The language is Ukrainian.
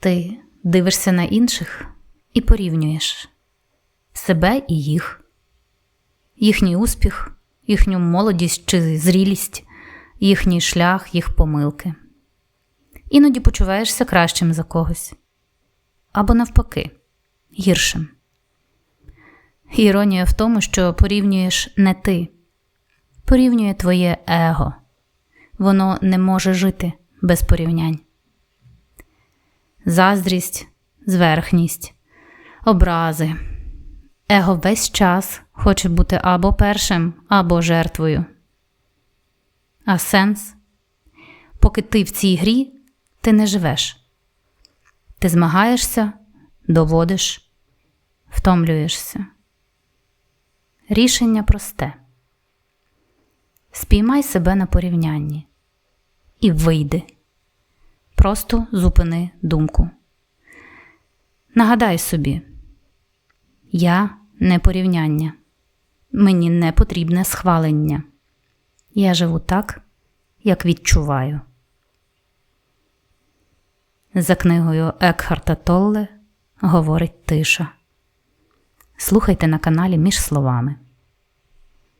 Ти дивишся на інших і порівнюєш себе і їх, їхній успіх, їхню молодість чи зрілість, їхній шлях, їх помилки. Іноді почуваєшся кращим за когось або навпаки, гіршим. Іронія в тому, що порівнюєш не ти, порівнює твоє его. Воно не може жити без порівнянь. Заздрість, зверхність, образи. Его весь час хоче бути або першим, або жертвою. А сенс? Поки ти в цій грі, ти не живеш. Ти змагаєшся, доводиш, втомлюєшся. Рішення просте. Спіймай себе на порівнянні і вийди. Просто зупини думку. Нагадай собі, я не порівняння. Мені не потрібне схвалення. Я живу так, як відчуваю. За книгою Екхарта Толле говорить тиша. Слухайте на каналі між словами.